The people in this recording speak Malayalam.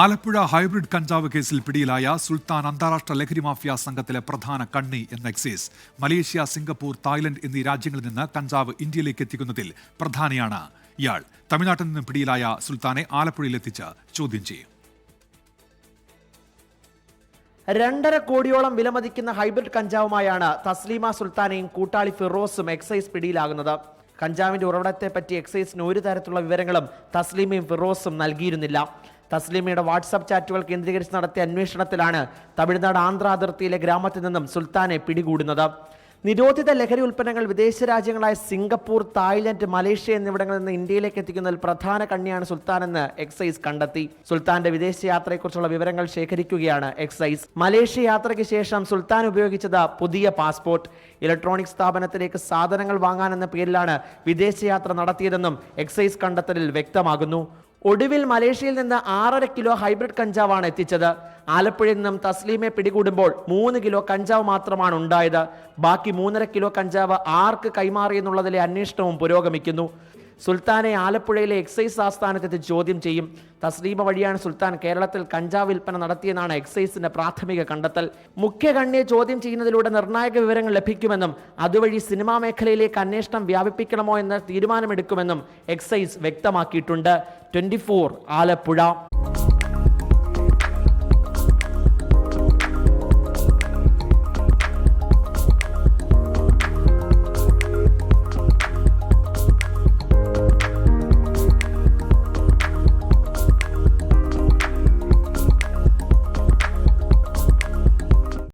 ആലപ്പുഴ ഹൈബ്രിഡ് കഞ്ചാവ് കേസിൽ പിടിയിലായ സുൽത്താൻ അന്താരാഷ്ട്ര ലഹരി മാഫിയ സംഘത്തിലെ പ്രധാന കണ്ണി എന്ന എക്സൈസ് മലേഷ്യ സിംഗപ്പൂർ തായ്ലൻഡ് എന്നീ രാജ്യങ്ങളിൽ നിന്ന് കഞ്ചാവ് ഇന്ത്യയിലേക്ക് എത്തിക്കുന്നതിൽ പ്രധാനിയാണ്. ഇയാൾ തമിഴ്നാട്ടിൽ നിന്ന് പിടിയിലായ സുൽത്താനെ ആലപ്പുഴയിലെത്തിച്ച് ചോദ്യം ചെയ്യും. രണ്ടര കോടിയോളം വിലമതിക്കുന്ന ഹൈബ്രിഡ് കഞ്ചാവുമായാണ് തസ്ലീമ സുൽത്താനെയും കൂട്ടാളി ഫിറോസും എക്സൈസ് പിടിയിലാകുന്നത്. കഞ്ചാവിന്റെ ഉറവിടത്തെപ്പറ്റി എക്സൈസിന് ഒരു തരത്തിലുള്ള വിവരങ്ങളും തസ്ലീമയും ഫിറോസും നൽകിയിരുന്നില്ല. തസ്ലീമയുടെ വാട്സാപ്പ് ചാറ്റുകൾ കേന്ദ്രീകരിച്ച് നടത്തിയ അന്വേഷണത്തിലാണ് തമിഴ്നാട് ആന്ധ്ര അതിർത്തിയിലെ ഗ്രാമത്തിൽ നിന്നും സുൽത്താനെ പിടികൂടുന്നത്. നിരോധിത ലഹരി ഉൽപ്പന്നങ്ങൾ വിദേശ രാജ്യങ്ങളായ സിംഗപ്പൂർ തായ്ലൻഡ് മലേഷ്യ എന്നിവിടങ്ങളിൽ നിന്ന് ഇന്ത്യയിലേക്ക് എത്തിക്കുന്നതിൽ പ്രധാന കണ്ണിയാണ് സുൽത്താൻ എന്ന് എക്സൈസ് കണ്ടെത്തി. സുൽത്താന്റെ വിദേശ യാത്രയെക്കുറിച്ചുള്ള വിവരങ്ങൾ ശേഖരിക്കുകയാണ് എക്സൈസ്. മലേഷ്യ യാത്രയ്ക്ക് ശേഷം സുൽത്താൻ ഉപയോഗിച്ചത് പുതിയ പാസ്പോർട്ട്. ഇലക്ട്രോണിക് സ്ഥാപനത്തിലേക്ക് സാധനങ്ങൾ വാങ്ങാനെന്ന പേരിലാണ് വിദേശയാത്ര നടത്തിയതെന്നും എക്സൈസ് കണ്ടെത്തലിൽ വ്യക്തമാകുന്നു. ഒടുവിൽ മലേഷ്യയിൽ നിന്ന് ആറര കിലോ ഹൈബ്രിഡ് കഞ്ചാവാണ് എത്തിച്ചത്. ആലപ്പുഴയിൽ നിന്നും തസ്ലീമെ പിടികൂടുമ്പോൾ മൂന്ന് കിലോ കഞ്ചാവ് മാത്രമാണ് ഉണ്ടായത്. ബാക്കി മൂന്നര കിലോ കഞ്ചാവ് ആർക്ക് കൈമാറിയെന്നുള്ളതിലെ അന്വേഷണവും പുരോഗമിക്കുന്നു. സുൽത്താനെ ആലപ്പുഴയിലെ എക്സൈസ് ആസ്ഥാനത്തെത്തി ചോദ്യം ചെയ്യും. തസ്ലീമ വഴിയാണ് സുൽത്താൻ കേരളത്തിൽ കഞ്ചാവ് വിൽപ്പന നടത്തിയെന്നാണ് എക്സൈസിന്റെ പ്രാഥമിക കണ്ടെത്തൽ. മുഖ്യ കണ്ണിയെ ചോദ്യം ചെയ്യുന്നതിലൂടെ നിർണായക വിവരങ്ങൾ ലഭിക്കുമെന്നും അതുവഴി സിനിമാ മേഖലയിലേക്ക് അന്വേഷണം വ്യാപിപ്പിക്കണമോ എന്ന തീരുമാനമെടുക്കുമെന്നും എക്സൈസ് വ്യക്തമാക്കിയിട്ടുണ്ട്. ട്വന്റി ആലപ്പുഴ